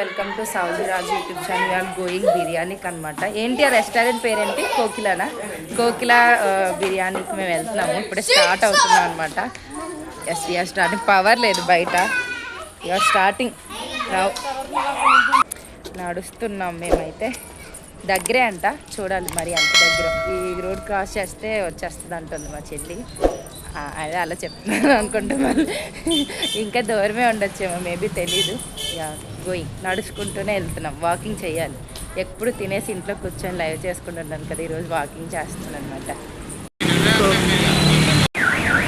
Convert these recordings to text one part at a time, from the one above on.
Welcome to Sowji Raju YouTube channel. Are going బిర్యానీకి అనమాట ఏంటి ఆ రెస్టారెంట్ పేరేంటి? కోకిలానా? కోకిల బిర్యానీకి మేము వెళ్తున్నాము. ఇప్పుడే స్టార్ట్ అవుతున్నాం అనమాట ఎస్ వీఆర్ స్టార్టింగ్ పవర్ లేదు బయట. వీఆర్ స్టార్టింగ్ నడుస్తున్నాం మేమైతే. దగ్గరే అంట చూడాలి మరి అంత దగ్గర. ఈ రోడ్ క్రాస్ చేస్తే వచ్చేస్తుంది అంటుంది మా చెల్లి. అదే అలా చెప్తున్నాను అనుకుంటున్నాను ఇంకా దూరమే ఉండొచ్చేమో మేబీ తెలీదు. యా గోయింగ్ నడుచుకుంటూనే వెళ్తున్నాం వాకింగ్ చేయాలి. ఎప్పుడు తినేసి ఇంట్లో కూర్చొని లైవ్ చేసుకుంటున్నాను కదా ఈరోజు వాకింగ్ చేస్తున్నాను అనమాట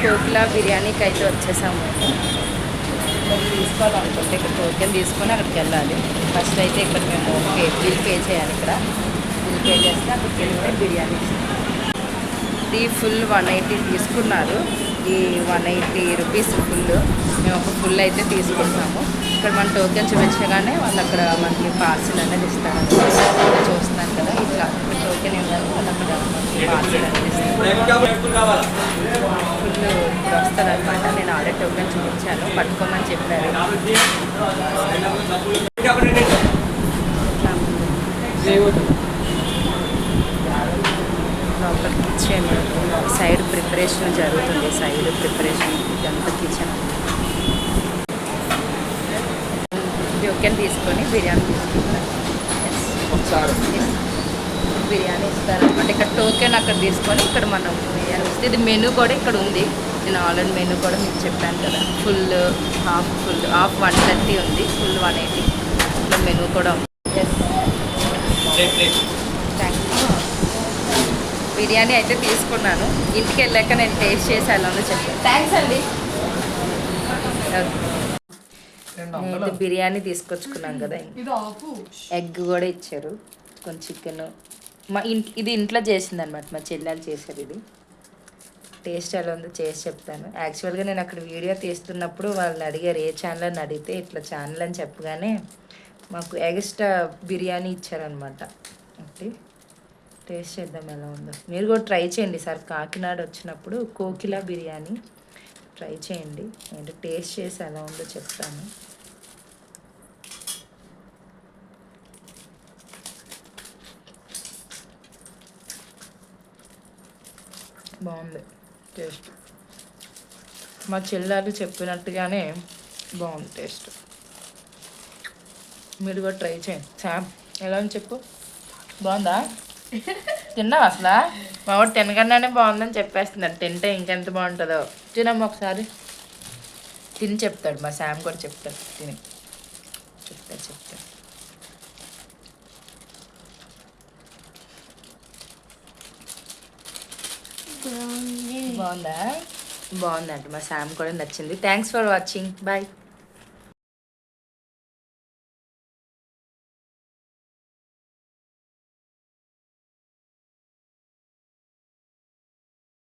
కోకిలా బిర్యానీకి అయితే వచ్చేసాము. మేము తీసుకోవాలనుకుంటే ఇక్కడ టోకెన్ తీసుకొని అక్కడికి వెళ్ళాలి. ఫస్ట్ అయితే ఇక్కడ మేము పే బిల్ పే చేయాలి ఇక్కడ. బిల్ పే చేస్తే అక్కడికి వెళ్తే బిర్యానీ. ఇది ఫుల్ వన్ ఎయిటీ తీసుకున్నారు. ఈ వన్ ఎయిటీ రూపీస్ ఫుల్. మేము ఒక ఫుల్ అయితే తీసుకుంటాము ఇక్కడ మన టోకెన్ చూపించగానే వాళ్ళు అక్కడ మనకి పార్సిల్ అనేది ఇస్తారు. చూస్తున్నాను కదా ఇట్లా టోకెన్ ఇవ్వాలి వాళ్ళు అక్కడ పార్సిల్ అనేది ఇస్తారు. ఫుల్ ఇప్పుడు వస్తారనమాట నేను ఆల్రెడీ టోకెన్ చూపించాను పట్టుకోమని చెప్పారు. లోపల కిచెన్ సైడ్ ప్రిపరేషన్ జరుగుతుంది సైడ్ ప్రిపరేషన్ ఇదంతా కిచెన్. టోకెన్ తీసుకొని బిర్యానీ తీసుకుంటాను Yes. బిర్యానీ ఇస్తారనమాట ఇక్కడ టోకెన్ అక్కడ తీసుకొని ఇక్కడ మనం బిర్యానీ ఇస్తే ఇది మెనూ కూడా ఇక్కడ ఉంది. నేను ఆల్రెడీ మెనూ కూడా మీకు చెప్పాను కదా. Full half full half one thirty ఉంది. Full one eighty. ఇక్కడ మెనూ కూడా ఉంది. ఎస్ థ్యాంక్ యూ బిర్యానీ అయితే తీసుకున్నాను. ఇంటికి వెళ్ళాక నేను టేస్ట్ చేసి ఉందో చెప్పాను థ్యాంక్స్ అండి. నేను బిర్యానీ తీసుకొచ్చుకున్నాను కదా. ఎగ్ కూడా ఇచ్చారు. కొంచెం చికెన్. మా ఇంట్ ఇది ఇంట్లో చేసింది అనమాట మా చెల్లెలు చేశారు ఇది. టేస్ట్ ఎలా ఉందో చేసి చెప్తాను. యాక్చువల్గా నేను అక్కడ వీడియో తీస్తున్నప్పుడు వాళ్ళని అడిగారు ఏ ఛానల్ అని అడిగితే ఇట్లా ఛానల్ అని చెప్పగానే మాకు ఎగస్ట్రా బిర్యానీ ఇచ్చారనమాట ఓకే టేస్ట్ చేద్దాం ఎలా ఉందో. మీరు కూడా ట్రై చేయండి సార్ కాకినాడ వచ్చినప్పుడు కోకిల బిర్యానీ. ట్రై చేయండి. నేను టేస్ట్ చేసి ఎలా ఉందో చెప్తాను. బాగుంది. టేస్ట్. మా చెల్లెలు చెప్పినట్టుగానే బాగుంది టేస్ట్. మీరు కూడా ట్రై చేయండి. శామ్ ఎలా ఉంది చెప్పు. బాగుందా? తిన్నావు అసలు? మా వాడు తినగానే బాగుందని చెప్పేస్తున్నాడు. తింటే ఇంకెంత బాగుంటుందో. తినమ్మ ఒకసారి. తిని చెప్తాడు మా శామ్ కూడా చెప్తాడు. తిని. చెప్తాడు చెప్తాడు బాగుందా? బాగుందంట మా శామ్ కూడా నచ్చింది. Thanks for watching bye